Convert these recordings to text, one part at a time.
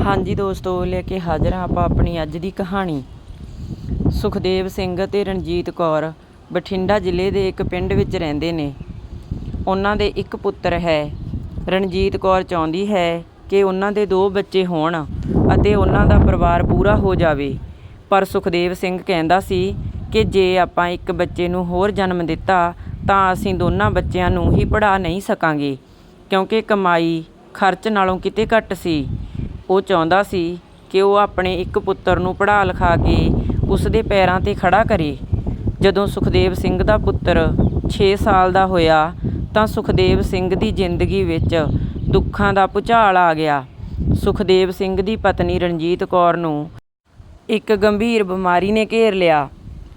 ਹਾਂਜੀ ਦੋਸਤੋ, ਲੈ ਕੇ ਹਾਜ਼ਰ ਹਾਂ ਆਪਾਂ ਆਪਣੀ ਅੱਜ ਦੀ ਕਹਾਣੀ। ਸੁਖਦੇਵ ਸਿੰਘ ਅਤੇ ਰਣਜੀਤ ਕੌਰ ਬਠਿੰਡਾ ਜ਼ਿਲ੍ਹੇ ਦੇ ਇੱਕ ਪਿੰਡ ਵਿੱਚ ਰਹਿੰਦੇ ਨੇ। ਉਹਨਾਂ ਦੇ ਇੱਕ ਪੁੱਤਰ ਹੈ। ਰਣਜੀਤ ਕੌਰ ਚਾਹੁੰਦੀ ਹੈ ਕਿ ਉਹਨਾਂ ਦੇ ਦੋ ਬੱਚੇ ਹੋਣ ਅਤੇ ਉਹਨਾਂ ਦਾ ਪਰਿਵਾਰ ਪੂਰਾ ਹੋ ਜਾਵੇ। ਪਰ ਸੁਖਦੇਵ ਸਿੰਘ ਕਹਿੰਦਾ ਸੀ ਕਿ ਜੇ ਆਪਾਂ ਇੱਕ ਬੱਚੇ ਨੂੰ ਹੋਰ ਜਨਮ ਦਿੱਤਾ, ਤਾਂ ਅਸੀਂ ਦੋਨਾਂ ਬੱਚਿਆਂ ਨੂੰ ਹੀ ਪੜ੍ਹਾ ਨਹੀਂ ਸਕਾਂਗੇ, ਕਿਉਂਕਿ ਕਮਾਈ ਖਰਚ ਨਾਲੋਂ ਕਿਤੇ ਘੱਟ ਸੀ। ਉਹ ਚਾਹੁੰਦਾ ਸੀ ਕਿ ਉਹ ਆਪਣੇ ਇੱਕ ਪੁੱਤਰ ਨੂੰ ਪੜ੍ਹਾ ਲਿਖਾ ਕੇ ਉਸ ਦੇ ਪੈਰਾਂ ਤੇ ਖੜਾ ਕਰੇ। ਜਦੋਂ ਸੁਖਦੇਵ ਸਿੰਘ ਦਾ ਪੁੱਤਰ 6 ਸਾਲ ਦਾ ਹੋਇਆ, ਤਾਂ ਸੁਖਦੇਵ ਸਿੰਘ ਦੀ ਜ਼ਿੰਦਗੀ ਵਿੱਚ ਦੁੱਖਾਂ ਦਾ ਭੁਚਾਲ ਆ ਗਿਆ। ਸੁਖਦੇਵ ਸਿੰਘ ਦੀ ਪਤਨੀ ਰਣਜੀਤ ਕੌਰ ਨੂੰ ਇੱਕ ਗੰਭੀਰ ਬਿਮਾਰੀ ਨੇ ਘੇਰ ਲਿਆ।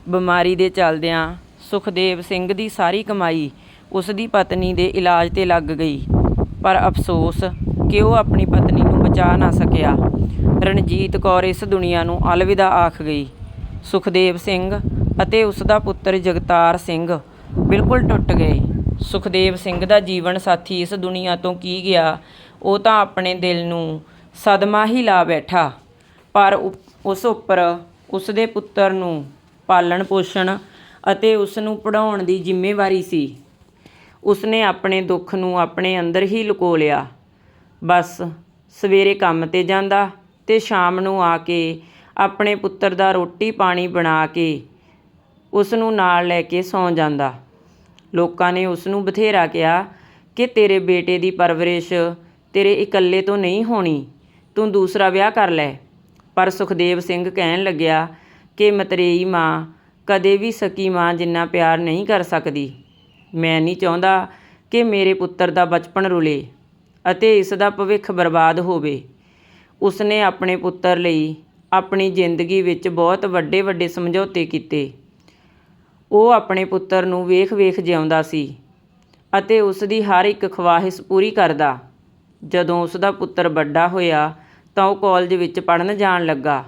ਬਿਮਾਰੀ ਦੇ ਚੱਲਦਿਆਂ ਸੁਖਦੇਵ ਸਿੰਘ ਦੀ ਸਾਰੀ ਕਮਾਈ ਉਸ ਦੀ ਪਤਨੀ ਦੇ ਇਲਾਜ ਤੇ ਲੱਗ ਗਈ। ਪਰ ਅਫਸੋਸ ਕਿ ਉਹ ਆਪਣੀ ਪਤਨੀ ਬਚਾ ਨਾ ਸਕਿਆ। ਰਣਜੀਤ ਕੌਰ ਇਸ ਦੁਨੀਆ ਨੂੰ ਅਲਵਿਦਾ ਆਖ ਗਈ। ਸੁਖਦੇਵ ਸਿੰਘ ਅਤੇ ਉਸ ਦਾ ਪੁੱਤਰ ਜਗਤਾਰ ਸਿੰਘ ਬਿਲਕੁਲ ਟੁੱਟ ਗਏ। ਸੁਖਦੇਵ ਸਿੰਘ ਦਾ ਜੀਵਨ ਸਾਥੀ ਇਸ ਦੁਨੀਆ ਤੋਂ ਕੀ ਗਿਆ, ਉਹ ਤਾਂ ਆਪਣੇ ਦਿਲ ਨੂੰ ਸਦਮਾ ਹੀ ਲਾ ਬੈਠਾ। ਪਰ ਉ- ਉਸ ਉੱਪਰ ਉਸ ਦੇ ਪੁੱਤਰ ਨੂੰ ਪਾਲਣ ਪੋਸ਼ਣ ਅਤੇ ਉਸ ਨੂੰ ਪੜਾਉਣ ਦੀ ਜ਼ਿੰਮੇਵਾਰੀ ਸੀ। ਉਸਨੇ ਆਪਣੇ ਦੁੱਖ ਨੂੰ ਆਪਣੇ ਅੰਦਰ ਹੀ ਲੁਕੋ ਲਿਆ। ਬਸ ਸਵੇਰੇ ਕੰਮ ਤੇ ਜਾਂਦਾ ਅਤੇ ਸ਼ਾਮ ਨੂੰ ਆ ਕੇ ਆਪਣੇ ਪੁੱਤਰ ਦਾ ਰੋਟੀ ਪਾਣੀ ਬਣਾ ਕੇ ਉਸ ਨੂੰ ਨਾਲ ਲੈ ਕੇ ਸੌਂ ਜਾਂਦਾ। ਲੋਕਾਂ ਨੇ ਉਸ ਨੂੰ ਬਥੇਰਾ ਕਿਹਾ ਕਿ ਤੇਰੇ ਬੇਟੇ ਦੀ ਪਰਵਰਿਸ਼ ਤੇਰੇ ਇਕੱਲੇ ਤੋਂ ਨਹੀਂ ਹੋਣੀ, ਤੂੰ ਦੂਸਰਾ ਵਿਆਹ ਕਰ ਲੈ। ਪਰ ਸੁਖਦੇਵ ਸਿੰਘ ਕਹਿਣ ਲੱਗਿਆ ਕਿ ਮਤਰੇਈ ਮਾਂ ਕਦੇ ਵੀ ਸਕੀ ਮਾਂ ਜਿੰਨਾ ਪਿਆਰ ਨਹੀਂ ਕਰ ਸਕਦੀ। ਮੈਂ ਨਹੀਂ ਚਾਹੁੰਦਾ ਕਿ ਮੇਰੇ ਪੁੱਤਰ ਦਾ ਬਚਪਨ ਰੁਲੇ। ਅਤੇ ਇਸ ਦਾ ਭਵਿੱਖ ਬਰਬਾਦ ਹੋਵੇ। ਉਸਨੇ ਆਪਣੇ ਪੁੱਤਰ ਲਈ ਆਪਣੀ ਜ਼ਿੰਦਗੀ ਵਿੱਚ ਬਹੁਤ ਵੱਡੇ ਵੱਡੇ ਸਮਝੌਤੇ ਕੀਤੇ। ਉਹ ਆਪਣੇ ਪੁੱਤਰ ਨੂੰ ਵੇਖ-ਵੇਖ ਜਿਉਂਦਾ ਸੀ ਅਤੇ ਉਸ ਦੀ ਹਰ ਇੱਕ ਖਵਾਹਿਸ਼ ਪੂਰੀ ਕਰਦਾ। ਜਦੋਂ ਉਸ ਦਾ ਪੁੱਤਰ ਵੱਡਾ ਹੋਇਆ ਤਾਂ ਉਹ ਕਾਲਜ ਵਿੱਚ ਪੜ੍ਹਨ ਜਾਣ ਲੱਗਾ।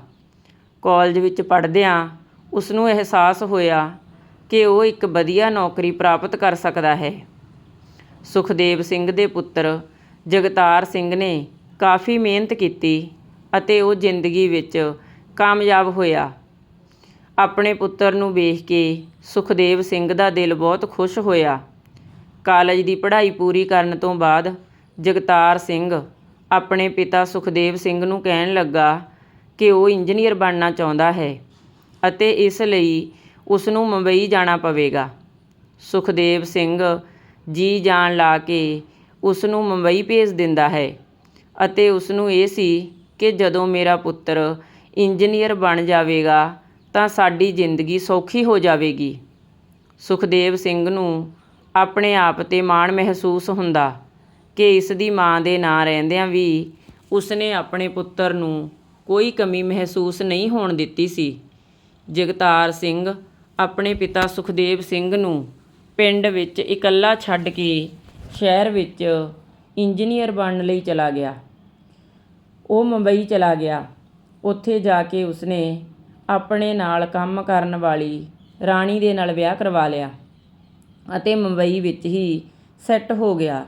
ਕਾਲਜ ਵਿੱਚ ਪੜ੍ਹਦਿਆਂ ਉਸ ਨੂੰ ਅਹਿਸਾਸ ਹੋਇਆ ਕਿ ਉਹ ਇੱਕ ਵਧੀਆ ਨੌਕਰੀ ਪ੍ਰਾਪਤ ਕਰ ਸਕਦਾ ਹੈ। ਸੁਖਦੇਵ ਸਿੰਘ ਦੇ ਪੁੱਤਰ ਜਗਤਾਰ ਸਿੰਘ ਨੇ ਕਾਫੀ ਮਿਹਨਤ ਕੀਤੀ ਅਤੇ ਉਹ ਜ਼ਿੰਦਗੀ ਵਿੱਚ ਕਾਮਯਾਬ ਹੋਇਆ। ਆਪਣੇ ਪੁੱਤਰ ਨੂੰ ਵੇਖ ਕੇ ਸੁਖਦੇਵ ਸਿੰਘ ਦਾ ਦਿਲ ਬਹੁਤ ਖੁਸ਼ ਹੋਇਆ। ਕਾਲਜ ਦੀ ਪੜ੍ਹਾਈ ਪੂਰੀ ਕਰਨ ਤੋਂ ਬਾਅਦ ਜਗਤਾਰ ਸਿੰਘ ਆਪਣੇ ਪਿਤਾ ਸੁਖਦੇਵ ਸਿੰਘ ਨੂੰ ਕਹਿਣ ਲੱਗਾ ਕਿ ਉਹ ਇੰਜੀਨੀਅਰ ਬਣਨਾ ਚਾਹੁੰਦਾ ਹੈ ਅਤੇ ਇਸ ਲਈ ਉਸ ਨੂੰ ਮੁੰਬਈ ਜਾਣਾ ਪਵੇਗਾ। ਸੁਖਦੇਵ ਸਿੰਘ ਜੀ ਜਾਨ ਲਾ ਕੇ ਉਸ ਨੂੰ ਮੁੰਬਈ ਭੇਜ ਦਿੰਦਾ ਹੈ। ਅਤੇ ਉਸ ਨੂੰ ਇਹ ਸੀ ਕਿ ਜਦੋਂ ਮੇਰਾ ਪੁੱਤਰ ਇੰਜੀਨੀਅਰ ਬਣ ਜਾਵੇਗਾ, ਤਾਂ ਸਾਡੀ ਜ਼ਿੰਦਗੀ ਸੌਖੀ ਹੋ ਜਾਵੇਗੀ। ਸੁਖਦੇਵ ਸਿੰਘ ਨੂੰ ਆਪਣੇ ਆਪ ਤੇ ਮਾਣ ਮਹਿਸੂਸ ਹੁੰਦਾ ਕਿ ਇਸ ਦੀ ਮਾਂ ਦੇ ਨਾਂ ਰਹਿੰਦਿਆਂ ਵੀ ਉਸਨੇ ਆਪਣੇ ਪੁੱਤਰ ਨੂੰ ਕੋਈ ਕਮੀ ਮਹਿਸੂਸ ਨਹੀਂ ਹੋਣ ਦਿੱਤੀ ਸੀ। ਜਗਤਾਰ ਸਿੰਘ ਆਪਣੇ ਪਿਤਾ ਸੁਖਦੇਵ ਸਿੰਘ ਨੂੰ ਪਿੰਡ ਵਿੱਚ ਇਕੱਲਾ ਛੱਡ ਕੇ ਸ਼ਹਿਰ ਵਿੱਚ ਇੰਜੀਨੀਅਰ ਬਣਨ ਲਈ ਚਲਾ ਗਿਆ। ਉਹ ਮੁੰਬਈ ਚਲਾ ਗਿਆ। ਉੱਥੇ ਜਾ ਕੇ ਉਸਨੇ ਆਪਣੇ ਨਾਲ ਕੰਮ ਕਰਨ ਵਾਲੀ ਰਾਣੀ ਦੇ ਨਾਲ ਵਿਆਹ ਕਰਵਾ ਲਿਆ ਅਤੇ ਮੁੰਬਈ ਵਿੱਚ ਹੀ ਸੈੱਟ ਹੋ ਗਿਆ।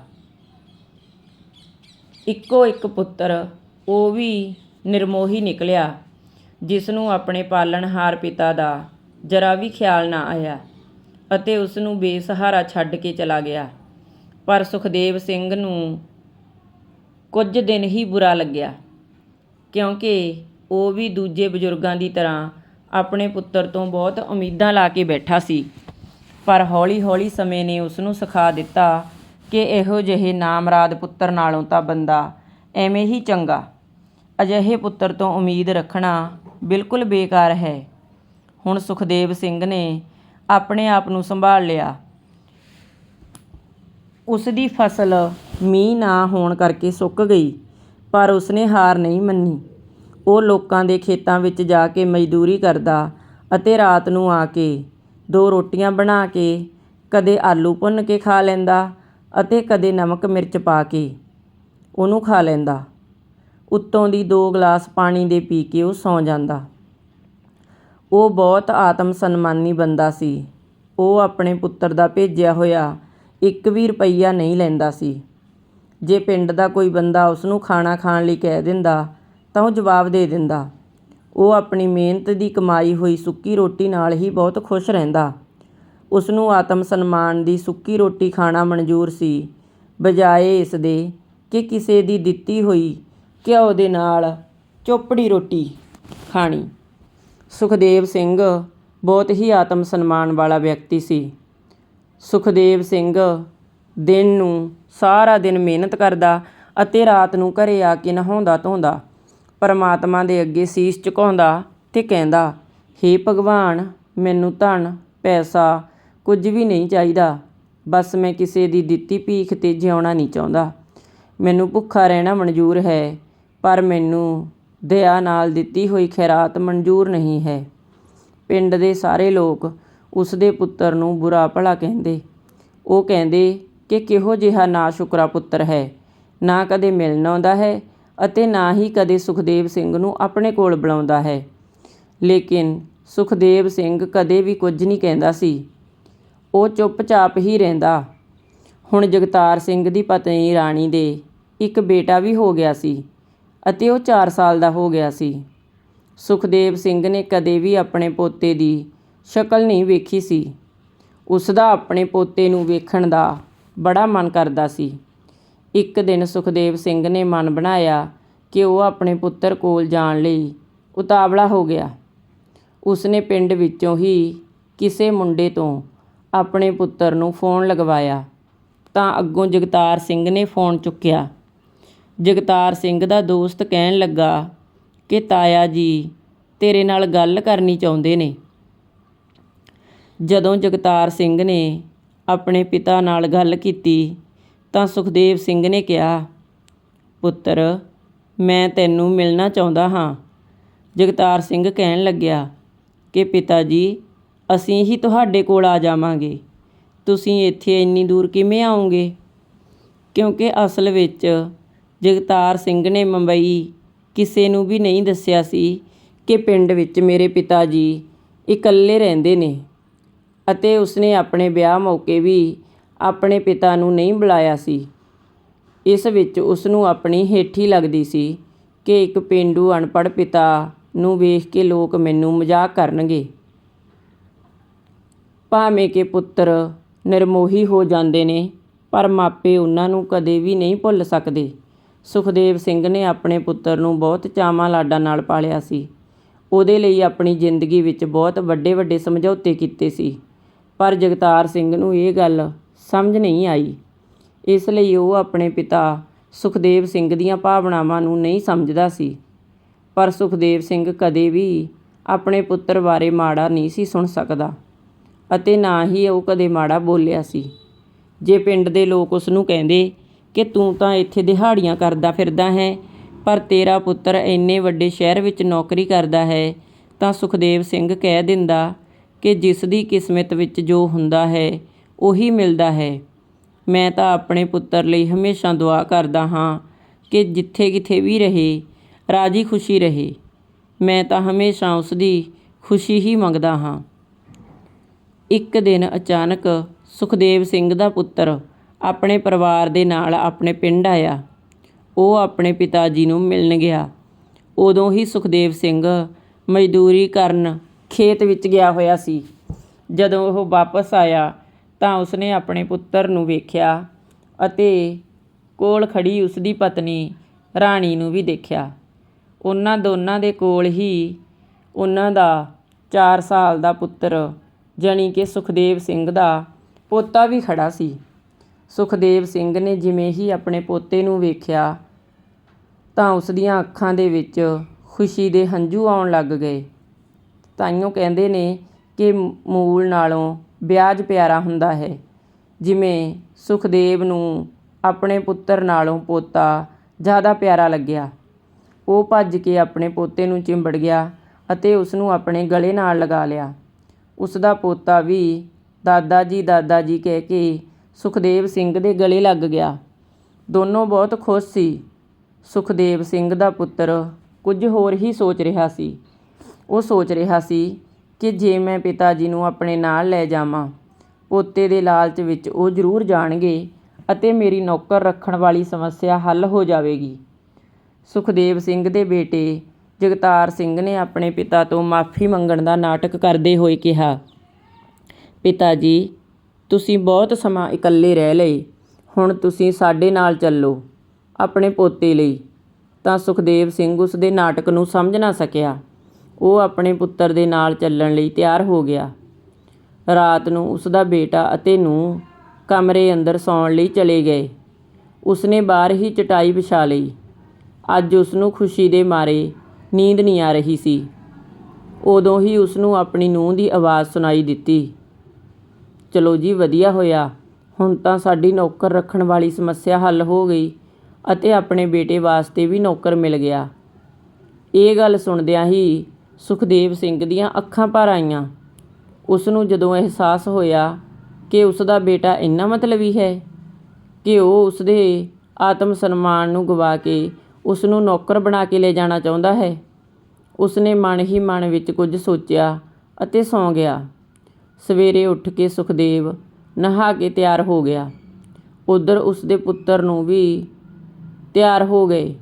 ਇੱਕੋ ਇੱਕ ਪੁੱਤਰ, ਉਹ ਵੀ ਨਿਰਮੋਹੀ ਨਿਕਲਿਆ ਜਿਸ ਨੂੰ ਆਪਣੇ ਪਾਲਣਹਾਰ ਪਿਤਾ ਦਾ ਜਰਾ ਵੀ ਖਿਆਲ ਨਾ ਆਇਆ ਅਤੇ ਉਸ ਨੂੰ ਬੇਸਹਾਰਾ ਛੱਡ ਕੇ ਚਲਾ ਗਿਆ। ਪਰ ਸੁਖਦੇਵ ਸਿੰਘ ਨੂੰ ਕੁਝ ਦਿਨ ਹੀ ਬੁਰਾ ਲੱਗਿਆ, ਕਿਉਂਕਿ ਉਹ ਵੀ ਦੂਜੇ ਬਜ਼ੁਰਗਾਂ ਦੀ ਤਰ੍ਹਾਂ ਆਪਣੇ ਪੁੱਤਰ ਤੋਂ ਬਹੁਤ ਉਮੀਦਾਂ ਲਾ ਕੇ ਬੈਠਾ ਸੀ। ਪਰ ਹੌਲੀ-ਹੌਲੀ ਸਮੇਂ ਨੇ ਉਸ ਨੂੰ ਸਿਖਾ ਦਿੱਤਾ ਕਿ ਇਹੋ ਜਿਹੇ ਨਾਮਰਾਦ ਪੁੱਤਰ ਨਾਲੋਂ ਤਾਂ ਬੰਦਾ ਐਵੇਂ ਹੀ ਚੰਗਾ। ਅਜਿਹੇ ਪੁੱਤਰ ਤੋਂ ਉਮੀਦ ਰੱਖਣਾ ਬਿਲਕੁਲ ਬੇਕਾਰ ਹੈ। ਹੁਣ ਸੁਖਦੇਵ ਸਿੰਘ ਨੇ ਆਪਣੇ ਆਪ ਨੂੰ ਸੰਭਾਲ ਲਿਆ। ਉਸ ਦੀ ਫਸਲ ਮੀਂਹ ਨਾ ਹੋਣ ਕਰਕੇ ਸੁੱਕ ਗਈ, ਪਰ ਉਸਨੇ ਹਾਰ ਨਹੀਂ ਮੰਨੀ। ਉਹ ਲੋਕਾਂ ਦੇ ਖੇਤਾਂ ਵਿੱਚ ਜਾ ਕੇ ਮਜ਼ਦੂਰੀ ਕਰਦਾ ਅਤੇ ਰਾਤ ਨੂੰ ਆ ਕੇ ਦੋ ਰੋਟੀਆਂ ਬਣਾ ਕੇ, ਕਦੇ ਆਲੂ ਭੁੰਨ ਕੇ ਖਾ ਲੈਂਦਾ ਅਤੇ ਕਦੇ ਨਮਕ ਮਿਰਚ ਪਾ ਕੇ ਉਹਨੂੰ ਖਾ ਲੈਂਦਾ। ਉੱਤੋਂ ਦੀ ਦੋ ਗਲਾਸ ਪਾਣੀ ਦੇ ਪੀ ਕੇ ਉਹ ਸੌਂ ਜਾਂਦਾ। ਉਹ ਬਹੁਤ ਆਤਮ ਸਨਮਾਨੀ ਬੰਦਾ ਸੀ। ਉਹ ਆਪਣੇ ਪੁੱਤਰ ਦਾ ਭੇਜਿਆ ਹੋਇਆ ਇੱਕ ਵੀ ਰੁਪਈਆ ਨਹੀਂ ਲੈਂਦਾ ਸੀ। ਜੇ ਪਿੰਡ ਦਾ ਕੋਈ ਬੰਦਾ ਉਸ ਨੂੰ ਖਾਣਾ ਖਾਣ ਲਈ ਕਹਿ ਦਿੰਦਾ, ਤਾਂ ਉਹ ਜਵਾਬ ਦੇ ਦਿੰਦਾ। ਉਹ ਆਪਣੀ ਮਿਹਨਤ ਦੀ ਕਮਾਈ ਹੋਈ ਸੁੱਕੀ ਰੋਟੀ ਨਾਲ ਹੀ ਬਹੁਤ ਖੁਸ਼ ਰਹਿੰਦਾ। ਉਸ ਨੂੰ ਆਤਮ ਸਨਮਾਨ ਦੀ ਸੁੱਕੀ ਰੋਟੀ ਖਾਣਾ ਮਨਜ਼ੂਰ ਸੀ। ਬਜਾਏ ਇਸ ਦੇ ਕਿ ਕਿਸੇ ਦੀ ਦਿੱਤੀ ਹੋਈ ਘਿਓ ਦੇ ਨਾਲ ਚੋਪੜੀ ਰੋਟੀ ਖਾਣੀ। ਸੁਖਦੇਵ ਸਿੰਘ ਬਹੁਤ ਹੀ ਆਤਮ ਸਨਮਾਨ ਵਾਲਾ ਵਿਅਕਤੀ ਸੀ। ਸੁਖਦੇਵ ਸਿੰਘ ਦਿਨ ਨੂੰ ਸਾਰਾ ਦਿਨ ਮਿਹਨਤ ਕਰਦਾ ਅਤੇ ਰਾਤ ਨੂੰ ਘਰੇ ਆ ਕੇ ਨਹਾਉਂਦਾ ਧੋਂਦਾ। ਪਰਮਾਤਮਾ ਦੇ ਅੱਗੇ ਸੀਸ ਝੁਕਾਉਂਦਾ ਤੇ ਕਹਿੰਦਾ, ਹੇ ਭਗਵਾਨ, ਮੈਨੂੰ ਧਨ, ਪੈਸਾ ਕੁਝ ਵੀ ਨਹੀਂ ਚਾਹੀਦਾ। ਬਸ ਮੈਂ ਕਿਸੇ ਦੀ ਦਿੱਤੀ ਭੀਖ ਤੇ ਜਿਉਣਾ ਨਹੀਂ ਚਾਹੁੰਦਾ। ਮੈਨੂੰ ਭੁੱਖਾ ਰਹਿਣਾ ਮਨਜ਼ੂਰ ਹੈ, ਪਰ ਮੈਨੂੰ ਦਇਆ ਨਾਲ ਦਿੱਤੀ ਹੋਈ ਖੈਰਾਤ ਮਨਜ਼ੂਰ ਨਹੀਂ ਹੈ। ਪਿੰਡ ਦੇ ਸਾਰੇ ਲੋਕ ਉਸ ਦੇ ਪੁੱਤਰ ਨੂੰ ਬੁਰਾ ਭਲਾ ਕਹਿੰਦੇ। ਉਹ ਕਹਿੰਦੇ ਕਿ ਕਿਹੋ ਜਿਹਾ ਨਾ ਸ਼ੁਕਰਾ ਪੁੱਤਰ ਹੈ। ਨਾ ਕਦੇ ਮਿਲਣ ਆਉਂਦਾ ਹੈ ਅਤੇ ਨਾ ਹੀ ਕਦੇ ਸੁਖਦੇਵ ਸਿੰਘ ਨੂੰ ਆਪਣੇ ਕੋਲ ਬੁਲਾਉਂਦਾ ਹੈ। ਲੇਕਿਨ ਸੁਖਦੇਵ ਸਿੰਘ ਕਦੇ ਵੀ ਕੁਝ ਨਹੀਂ ਕਹਿੰਦਾ ਸੀ। ਉਹ ਚੁੱਪਚਾਪ ਹੀ ਰਹਿੰਦਾ। ਹੁਣ ਜਗਤਾਰ ਸਿੰਘ ਦੀ ਪਤਨੀ ਰਾਣੀ ਦੇ ਇੱਕ ਬੇਟਾ ਵੀ ਹੋ ਗਿਆ ਸੀ ਅਤੇ ਉਹ 4 ਸਾਲ ਦਾ ਹੋ ਗਿਆ ਸੀ। ਸੁਖਦੇਵ ਸਿੰਘ ਨੇ ਕਦੇ ਵੀ ਆਪਣੇ ਪੋਤੇ ਦੀ ਸ਼ਕਲ ਨਹੀਂ ਵੇਖੀ ਸੀ। ਉਸ ਦਾ ਆਪਣੇ ਪੋਤੇ ਨੂੰ ਵੇਖਣ ਦਾ ਬੜਾ ਮਨ ਕਰਦਾ ਸੀ। ਇੱਕ ਦਿਨ ਸੁਖਦੇਵ ਸਿੰਘ ਨੇ ਮਨ ਬਣਾਇਆ ਕਿ ਉਹ ਆਪਣੇ ਪੁੱਤਰ ਕੋਲ ਜਾਣ ਲਈ ਉਤਾਵਲਾ ਹੋ ਗਿਆ। ਉਸਨੇ ਪਿੰਡ ਵਿੱਚੋਂ ਹੀ ਕਿਸੇ ਮੁੰਡੇ ਤੋਂ ਆਪਣੇ ਪੁੱਤਰ ਨੂੰ ਫੋਨ ਲਗਵਾਇਆ। ਤਾਂ ਅੱਗੋਂ ਜਗਤਾਰ ਸਿੰਘ ਨੇ ਫੋਨ ਚੁੱਕਿਆ। ਜਗਤਾਰ ਸਿੰਘ ਦਾ ਦੋਸਤ ਕਹਿਣ ਲੱਗਾ ਕਿ ਤਾਇਆ ਜੀ ਤੇਰੇ ਨਾਲ ਗੱਲ ਕਰਨੀ ਚਾਹੁੰਦੇ ਨੇ। ਜਦੋਂ ਜਗਤਾਰ ਸਿੰਘ ਨੇ ਆਪਣੇ ਪਿਤਾ ਨਾਲ ਗੱਲ ਕੀਤੀ, ਤਾਂ ਸੁਖਦੇਵ ਸਿੰਘ ਨੇ ਕਿਹਾ, ਪੁੱਤਰ, ਮੈਂ ਤੈਨੂੰ ਮਿਲਣਾ ਚਾਹੁੰਦਾ ਹਾਂ। ਜਗਤਾਰ ਸਿੰਘ ਕਹਿਣ ਲੱਗਿਆ, ਕਿ ਪਿਤਾ ਜੀ ਅਸੀਂ ਹੀ ਤੁਹਾਡੇ ਕੋਲ ਆ ਜਾਵਾਂਗੇ। ਤੁਸੀਂ ਇੱਥੇ ਇੰਨੀ ਦੂਰ ਕਿਵੇਂ ਆਉਂਗੇ ਕਿਉਂਕਿ ਅਸਲ ਵਿੱਚ ਜਗਤਾਰ ਸਿੰਘ ਨੇ ਮੁੰਬਈ ਕਿਸੇ ਨੂੰ ਵੀ ਨਹੀਂ ਦੱਸਿਆ ਸੀ ਕਿ ਪਿੰਡ ਵਿੱਚ ਮੇਰੇ ਪਿਤਾ ਜੀ ਇਕੱਲੇ ਰਹਿੰਦੇ ਨੇ। ਅਤੇ ਉਸਨੇ ਆਪਣੇ ਵਿਆਹ ਮੌਕੇ ਵੀ ਆਪਣੇ ਪਿਤਾ ਨੂੰ ਨਹੀਂ ਬੁਲਾਇਆ ਸੀ। ਇਸ ਵਿੱਚ ਉਸਨੂੰ ਆਪਣੀ ਹੇਠੀ ਲੱਗਦੀ ਸੀ ਕਿ ਇੱਕ ਪੇਂਡੂ ਅਨਪੜ੍ਹ ਪਿਤਾ ਨੂੰ ਵੇਖ ਕੇ ਲੋਕ ਮੈਨੂੰ ਮਜ਼ਾਕ ਕਰਨਗੇ। ਭਾਵੇਂ ਕਿ ਪੁੱਤਰ ਨਿਰਮੋਹੀ ਹੋ ਜਾਂਦੇ ਨੇ, ਪਰ ਮਾਪੇ ਉਹਨਾਂ ਨੂੰ ਕਦੇ ਵੀ ਨਹੀਂ ਭੁੱਲ ਸਕਦੇ। ਸੁਖਦੇਵ ਸਿੰਘ ਨੇ ਆਪਣੇ ਪੁੱਤਰ ਨੂੰ ਬਹੁਤ ਚਾਵਾਂ ਲਾਡਾਂ ਨਾਲ ਪਾਲਿਆ ਸੀ। ਉਹਦੇ ਲਈ ਆਪਣੀ ਜ਼ਿੰਦਗੀ ਵਿੱਚ ਬਹੁਤ ਵੱਡੇ ਵੱਡੇ ਸਮਝੌਤੇ ਕੀਤੇ ਸੀ। ਪਰ ਜਗਤਾਰ ਸਿੰਘ ਨੂੰ ਇਹ ਗੱਲ ਸਮਝ ਨਹੀਂ ਆਈ। ਇਸ ਲਈ ਉਹ ਆਪਣੇ ਪਿਤਾ ਸੁਖਦੇਵ ਸਿੰਘ ਦੀਆਂ ਭਾਵਨਾਵਾਂ ਨੂੰ ਨਹੀਂ ਸਮਝਦਾ ਸੀ। ਪਰ ਸੁਖਦੇਵ ਸਿੰਘ ਕਦੇ ਵੀ ਆਪਣੇ ਪੁੱਤਰ ਬਾਰੇ ਮਾੜਾ ਨਹੀਂ ਸੀ ਸੁਣ ਸਕਦਾ ਅਤੇ ਨਾ ਹੀ ਉਹ ਕਦੇ ਮਾੜਾ ਬੋਲਿਆ ਸੀ। ਜੇ ਪਿੰਡ ਦੇ ਲੋਕ ਉਸ ਨੂੰ ਕਹਿੰਦੇ ਕਿ ਤੂੰ ਤਾਂ ਇੱਥੇ ਦਿਹਾੜੀਆਂ ਕਰਦਾ ਫਿਰਦਾ ਹੈ, ਪਰ ਤੇਰਾ ਪੁੱਤਰ ਇੰਨੇ ਵੱਡੇ ਸ਼ਹਿਰ ਵਿੱਚ ਨੌਕਰੀ ਕਰਦਾ ਹੈ ਤਾਂ ਸੁਖਦੇਵ ਸਿੰਘ ਕਹਿ ਦਿੰਦਾ ਕਿ ਜਿਸ ਦੀ ਕਿਸਮਤ ਵਿੱਚ ਜੋ ਹੁੰਦਾ ਹੈ, ਉਹੀ ਮਿਲਦਾ ਹੈ। ਮੈਂ ਤਾਂ ਆਪਣੇ ਪੁੱਤਰ ਲਈ ਹਮੇਸ਼ਾ ਦੁਆ ਕਰਦਾ ਹਾਂ ਕਿ ਜਿੱਥੇ ਕਿਥੇ ਵੀ ਰਹੇ, ਰਾਜੀ ਖੁਸ਼ੀ ਰਹੇ। ਮੈਂ ਤਾਂ ਹਮੇਸ਼ਾ ਉਸ ਦੀ ਖੁਸ਼ੀ ਹੀ ਮੰਗਦਾ ਹਾਂ। ਇੱਕ ਦਿਨ ਅਚਾਨਕ ਸੁਖਦੇਵ ਸਿੰਘ ਦਾ ਪੁੱਤਰ ਆਪਣੇ ਪਰਿਵਾਰ ਦੇ ਨਾਲ ਆਪਣੇ ਪਿੰਡ ਆਇਆ। ਉਹ ਆਪਣੇ ਪਿਤਾ ਜੀ ਨੂੰ ਮਿਲਣ ਗਿਆ। ਉਦੋਂ ਹੀ ਸੁਖਦੇਵ ਸਿੰਘ ਮਜ਼ਦੂਰੀ ਕਰਨ ਖੇਤ ਵਿੱਚ ਗਿਆ ਹੋਇਆ ਸੀ। ਜਦੋਂ ਉਹ ਵਾਪਸ ਆਇਆ ਤਾਂ ਉਸਨੇ ਆਪਣੇ ਪੁੱਤਰ ਨੂੰ ਵੇਖਿਆ ਅਤੇ ਕੋਲ ਖੜੀ ਉਸਦੀ ਪਤਨੀ ਰਾਣੀ ਨੂੰ ਵੀ ਦੇਖਿਆ। ਉਹਨਾਂ ਦੋਨਾਂ ਦੇ ਕੋਲ ਹੀ ਉਹਨਾਂ ਦਾ 4 ਸਾਲ ਦਾ ਪੁੱਤਰ ਜਾਣੀ ਕਿ ਸੁਖਦੇਵ ਸਿੰਘ ਦਾ ਪੋਤਾ ਵੀ ਖੜਾ ਸੀ। ਸੁਖਦੇਵ ਸਿੰਘ ਨੇ ਜਿਵੇਂ ਹੀ ਆਪਣੇ ਪੋਤੇ ਨੂੰ ਵੇਖਿਆ ਤਾਂ ਉਸ ਦੀਆਂ ਅੱਖਾਂ ਦੇ ਵਿੱਚ ਖੁਸ਼ੀ ਦੇ ਹੰਝੂ ਆਉਣ ਲੱਗ ਗਏ। ਤਾਈਓ ਕਹਿੰਦੇ ਨੇ ਕਿ ਮੂਲ ਨਾਲੋਂ ਵਿਆਜ ਪਿਆਰਾ ਹੁੰਦਾ ਹੈ। ਜਿਵੇਂ ਸੁਖਦੇਵ ਨੂੰ ਆਪਣੇ ਪੁੱਤਰ ਨਾਲੋਂ ਪੋਤਾ ਜ਼ਿਆਦਾ ਪਿਆਰਾ ਲੱਗਿਆ। ਉਹ ਭੱਜ ਕੇ ਆਪਣੇ ਪੋਤੇ ਨੂੰ ਚਿੰਬੜ ਗਿਆ ਅਤੇ ਉਸ ਨੂੰ ਆਪਣੇ ਗਲੇ ਨਾਲ ਲਗਾ ਲਿਆ। ਉਸ ਦਾ ਪੋਤਾ ਵੀ ਦਾਦਾ ਜੀ ਦਾਦਾ ਜੀ ਕਹਿ ਕੇ ਸੁਖਦੇਵ ਸਿੰਘ ਦੇ ਗਲੇ ਲੱਗ ਗਿਆ। ਦੋਨੋਂ ਬਹੁਤ ਖੁਸ਼ ਸੀ। ਸੁਖਦੇਵ ਸਿੰਘ ਦਾ ਪੁੱਤਰ ਕੁਝ ਹੋਰ ਹੀ ਸੋਚ ਰਿਹਾ ਸੀ। ਉਹ ਸੋਚ ਰਿਹਾ ਸੀ ਕਿ ਜੇ ਮੈਂ ਪਿਤਾ ਜੀ ਨੂੰ ਆਪਣੇ ਨਾਲ ਲੈ ਜਾਵਾਂ, ਪੋਤੇ ਦੇ ਲਾਲਚ ਵਿੱਚ ਉਹ ਜ਼ਰੂਰ ਜਾਣਗੇ ਅਤੇ ਮੇਰੀ ਨੌਕਰ ਰੱਖਣ ਵਾਲੀ ਸਮੱਸਿਆ ਹੱਲ ਹੋ ਜਾਵੇਗੀ। ਸੁਖਦੇਵ ਸਿੰਘ ਦੇ ਬੇਟੇ ਜਗਤਾਰ ਸਿੰਘ ਨੇ ਆਪਣੇ ਪਿਤਾ ਤੋਂ ਮਾਫੀ ਮੰਗਣ ਦਾ ਨਾਟਕ ਕਰਦੇ ਹੋਏ ਕਿਹਾ, ਪਿਤਾ ਜੀ, ਤੁਸੀਂ ਬਹੁਤ ਸਮਾਂ ਇਕੱਲੇ ਰਹਿ ਲਏ, ਹੁਣ ਤੁਸੀਂ ਸਾਡੇ ਨਾਲ ਚੱਲੋ, ਆਪਣੇ ਪੋਤੇ ਲਈ। ਤਾਂ ਸੁਖਦੇਵ ਸਿੰਘ ਉਸ ਦੇ ਨਾਟਕ ਨੂੰ ਸਮਝ ਨਾ ਸਕਿਆ। ਉਹ ਆਪਣੇ ਪੁੱਤਰ ਦੇ ਨਾਲ ਚੱਲਣ ਲਈ ਤਿਆਰ ਹੋ ਗਿਆ। ਰਾਤ ਨੂੰ ਉਸਦਾ ਬੇਟਾ ਅਤੇ ਨੂੰਹ ਕਮਰੇ ਅੰਦਰ ਸੌਣ ਲਈ ਚਲੇ ਗਏ। ਉਸਨੇ ਬਾਹਰ ਹੀ ਚਟਾਈ ਵਿਛਾ ਲਈ। ਅੱਜ ਉਸਨੂੰ ਖੁਸ਼ੀ ਦੇ ਮਾਰੇ ਨੀਂਦ ਨਹੀਂ ਆ ਰਹੀ ਸੀ। ਉਦੋਂ ਹੀ ਉਸਨੂੰ ਆਪਣੀ ਨੂੰਹ ਦੀ ਆਵਾਜ਼ ਸੁਣਾਈ ਦਿੱਤੀ। ਚਲੋ ਜੀ, ਵਧੀਆ ਹੋਇਆ। ਹੁਣ ਤਾਂ ਸਾਡੀ ਨੌਕਰ ਰੱਖਣ ਵਾਲੀ ਸਮੱਸਿਆ ਹੱਲ ਹੋ ਗਈ ਅਤੇ ਆਪਣੇ ਬੇਟੇ ਵਾਸਤੇ ਵੀ ਨੌਕਰ ਮਿਲ ਗਿਆ। ਇਹ ਗੱਲ ਸੁਣਦਿਆਂ ਹੀ ਸੁਖਦੇਵ ਸਿੰਘ ਦੀਆਂ ਅੱਖਾਂ ਭਰ ਆਈਆਂ। ਉਸ ਨੂੰ ਜਦੋਂ ਅਹਿਸਾਸ ਹੋਇਆ ਕਿ ਉਸ ਦਾ ਬੇਟਾ ਇੰਨਾ ਮਤਲਬੀ ਹੈ ਕਿ ਉਹ ਉਸ ਦੇ ਆਤਮ ਸਨਮਾਨ ਨੂੰ ਗਵਾ ਕੇ ਉਸ ਨੂੰ ਨੌਕਰ ਬਣਾ ਕੇ ਲੈ ਜਾਣਾ ਚਾਹੁੰਦਾ ਹੈ ਉਸ ਨੇ ਮਨ ਹੀ ਮਨ ਵਿੱਚ ਕੁਝ ਸੋਚਿਆ ਅਤੇ ਸੌਂ ਗਿਆ। ਸਵੇਰੇ ਉੱਠ ਕੇ ਸੁਖਦੇਵ ਨਹਾ ਕੇ ਤਿਆਰ ਹੋ ਗਿਆ। ਉਧਰ ਉਸ ਦੇ ਪੁੱਤਰ ਨੂੰ ਵੀ ਤਿਆਰ ਹੋ ਗਏ।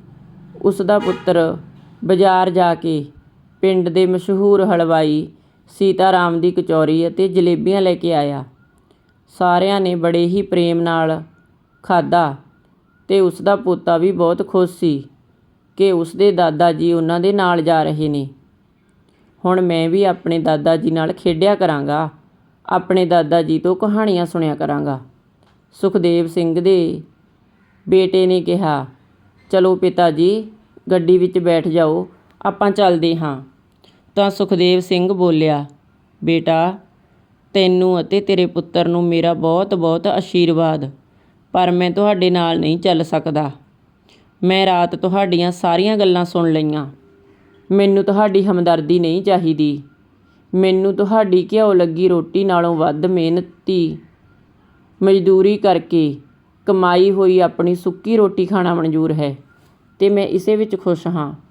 ਉਸ ਦਾ ਪੁੱਤਰ ਬਾਜ਼ਾਰ ਜਾ ਕੇ ਪਿੰਡ ਦੇ ਮਸ਼ਹੂਰ ਹਲਵਾਈ ਸੀਤਾਰਾਮ ਦੀ ਕਚੌਰੀ ਅਤੇ ਜਲੇਬੀਆਂ ਲੈ ਕੇ ਆਇਆ। ਸਾਰਿਆਂ ਨੇ ਬੜੇ ਹੀ ਪ੍ਰੇਮ ਨਾਲ ਖਾਧਾ ਅਤੇ ਉਸ ਦਾ ਪੋਤਾ ਵੀ ਬਹੁਤ ਖੁਸ਼ ਸੀ ਕਿ ਉਸਦੇ ਦਾਦਾ ਜੀ ਉਹਨਾਂ ਦੇ ਨਾਲ ਜਾ ਰਹੇ ਨੇ। ਹੁਣ ਮੈਂ ਵੀ ਆਪਣੇ ਦਾਦਾ ਜੀ ਨਾਲ ਖੇਡਿਆ ਕਰਾਂਗਾ, ਆਪਣੇ ਦਾਦਾ ਜੀ ਤੋਂ ਕਹਾਣੀਆਂ ਸੁਣਿਆ ਕਰਾਂਗਾ। ਸੁਖਦੇਵ ਸਿੰਘ ਦੇ ਬੇਟੇ ਨੇ ਕਿਹਾ, ਚਲੋ ਪਿਤਾ ਜੀ, ਗੱਡੀ ਵਿੱਚ ਬੈਠ ਜਾਓ ਆਪਾਂ ਚੱਲਦੇ ਹਾਂ। ਤਾਂ ਸੁਖਦੇਵ ਸਿੰਘ ਬੋਲਿਆ, ਬੇਟਾ, ਤੈਨੂੰ ਅਤੇ ਤੇਰੇ ਪੁੱਤਰ ਨੂੰ ਮੇਰਾ ਬਹੁਤ-ਬਹੁਤ ਆਸ਼ੀਰਵਾਦ ਪਰ ਮੈਂ ਤੁਹਾਡੇ ਨਾਲ ਨਹੀਂ ਚੱਲ ਸਕਦਾ। ਮੈਂ ਰਾਤ ਤੁਹਾਡੀਆਂ ਸਾਰੀਆਂ ਗੱਲਾਂ ਸੁਣ ਲਈਆਂ। ਮੈਨੂੰ ਤੁਹਾਡੀ ਹਮਦਰਦੀ ਨਹੀਂ ਚਾਹੀਦੀ। ਮੈਨੂੰ ਤੁਹਾਡੀ ਘਿਓ ਲੱਗੀ ਰੋਟੀ ਨਾਲੋਂ ਵੱਧ ਮਿਹਨਤੀ ਮਜ਼ਦੂਰੀ ਕਰਕੇ ਕਮਾਈ ਹੋਈ ਆਪਣੀ ਸੁੱਕੀ ਰੋਟੀ ਖਾਣਾ ਮਨਜ਼ੂਰ ਹੈ ਤੇ ਮੈਂ ਇਸੇ ਵਿੱਚ ਖੁਸ਼ ਹਾਂ।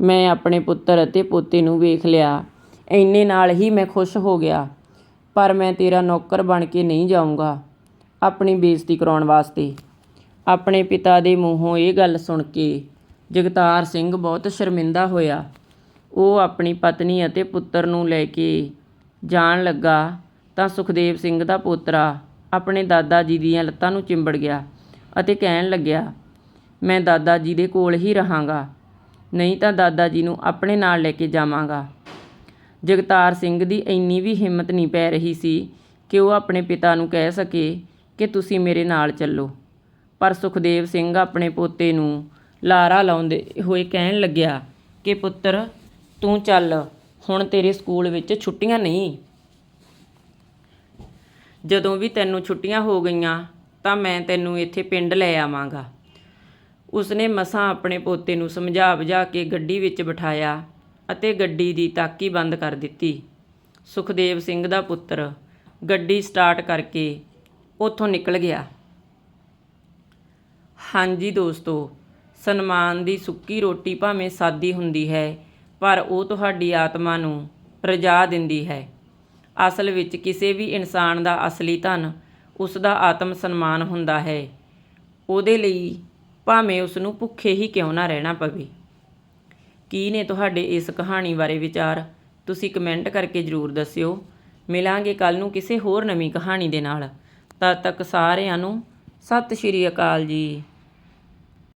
ਮੈਂ ਆਪਣੇ ਪੁੱਤਰ ਅਤੇ ਪੋਤੇ ਨੂੰ ਵੇਖ ਲਿਆ। ਇੰਨੇ ਨਾਲ ਹੀ ਮੈਂ ਖੁਸ਼ ਹੋ ਗਿਆ, ਪਰ ਮੈਂ ਤੇਰਾ ਨੌਕਰ ਬਣ ਕੇ ਨਹੀਂ ਜਾਊਂਗਾ, ਆਪਣੀ ਬੇਇੱਜ਼ਤੀ ਕਰਾਉਣ ਵਾਸਤੇ। ਆਪਣੇ ਪਿਤਾ ਦੇ ਮੂੰਹੋਂ ਇਹ ਗੱਲ ਸੁਣ ਕੇ ਜਗਤਾਰ ਸਿੰਘ ਬਹੁਤ ਸ਼ਰਮਿੰਦਾ ਹੋਇਆ। ਉਹ ਆਪਣੀ ਪਤਨੀ ਅਤੇ ਪੁੱਤਰ ਨੂੰ ਲੈ ਕੇ ਜਾਣ ਲੱਗਾ ਤਾਂ ਸੁਖਦੇਵ ਸਿੰਘ ਦਾ ਪੋਤਰਾ ਆਪਣੇ ਦਾਦਾ ਜੀ ਦੀਆਂ ਲੱਤਾਂ ਨੂੰ ਚਿੰਬੜ ਗਿਆ ਅਤੇ ਕਹਿਣ ਲੱਗਿਆ, ਮੈਂ ਦਾਦਾ ਜੀ ਦੇ ਕੋਲ ਹੀ ਰਹਾਂਗਾ। ਨਹੀਂ ਤਾਂ ਦਾਦਾ ਜੀ ਨੂੰ ਆਪਣੇ ਨਾਲ ਲੈ ਕੇ ਜਾਵਾਂਗਾ। ਜਗਤਾਰ ਸਿੰਘ ਦੀ ਇੰਨੀ ਵੀ ਹਿੰਮਤ ਨਹੀਂ ਪੈ ਰਹੀ ਸੀ ਕਿ ਉਹ ਆਪਣੇ ਪਿਤਾ ਨੂੰ ਕਹਿ ਸਕੇ ਕਿ ਤੁਸੀਂ ਮੇਰੇ ਨਾਲ ਚੱਲੋ। ਪਰ ਸੁਖਦੇਵ ਸਿੰਘ ਆਪਣੇ ਪੋਤੇ ਨੂੰ ਲਾਰਾ ਲਾਉਂਦੇ ਹੋਏ ਕਹਿਣ ਲੱਗਿਆ ਕਿ ਪੁੱਤਰ, ਤੂੰ ਚੱਲ, ਹੁਣ ਤੇਰੇ ਸਕੂਲ ਵਿੱਚ ਛੁੱਟੀਆਂ ਨਹੀਂ। ਜਦੋਂ ਵੀ ਤੈਨੂੰ ਛੁੱਟੀਆਂ ਹੋ ਗਈਆਂ ਤਾਂ ਮੈਂ ਤੈਨੂੰ ਇੱਥੇ ਪਿੰਡ ਲੈ ਆਵਾਂਗਾ। ਉਸਨੇ ਮਸਾਂ ਆਪਣੇ ਪੋਤੇ ਨੂੰ ਸਮਝਾ ਬੁਝਾ ਕੇ ਗੱਡੀ ਵਿੱਚ ਬਿਠਾਇਆ ਅਤੇ ਗੱਡੀ ਦੀ ਤਾਕੀ ਬੰਦ ਕਰ ਦਿੱਤੀ। ਸੁਖਦੇਵ ਸਿੰਘ ਦਾ ਪੁੱਤਰ ਗੱਡੀ ਸਟਾਰਟ ਕਰਕੇ ਉੱਥੋਂ ਨਿਕਲ ਗਿਆ। ਹਾਂਜੀ ਦੋਸਤੋ, ਸਨਮਾਨ ਦੀ ਸੁੱਕੀ ਰੋਟੀ ਭਾਵੇਂ ਸਾਦੀ ਹੁੰਦੀ ਹੈ, ਪਰ ਉਹ ਤੁਹਾਡੀ ਆਤਮਾ ਨੂੰ ਰਜਾ ਦਿੰਦੀ ਹੈ। ਅਸਲ ਵਿੱਚ ਕਿਸੇ ਵੀ ਇਨਸਾਨ ਦਾ ਅਸਲੀ ਧਨ ਉਸ ਦਾ ਆਤਮ ਸਨਮਾਨ ਹੁੰਦਾ ਹੈ। ਉਹਦੇ ਲਈ ਭਾਵੇਂ ਉਸ ਨੂੰ ਭੁੱਖੇ ਹੀ ਕਿਉਂ ਨਾ ਰਹਿਣਾ ਪਵੇ। ਕੀ ਨੇ ਤੁਹਾਡੇ ਇਸ ਕਹਾਣੀ ਬਾਰੇ ਵਿਚਾਰ? ਤੁਸੀਂ ਕਮੈਂਟ ਕਰਕੇ ਜਰੂਰ ਦੱਸਿਓ। ਮਿਲਾਂਗੇ ਕੱਲ ਨੂੰ ਕਿਸੇ ਹੋਰ ਨਵੀਂ ਕਹਾਣੀ ਦੇ ਨਾਲ। ਤਦ ਤੱਕ ਸਾਰਿਆਂ ਨੂੰ ਸਤਿ ਸ਼੍ਰੀ ਅਕਾਲ ਜੀ।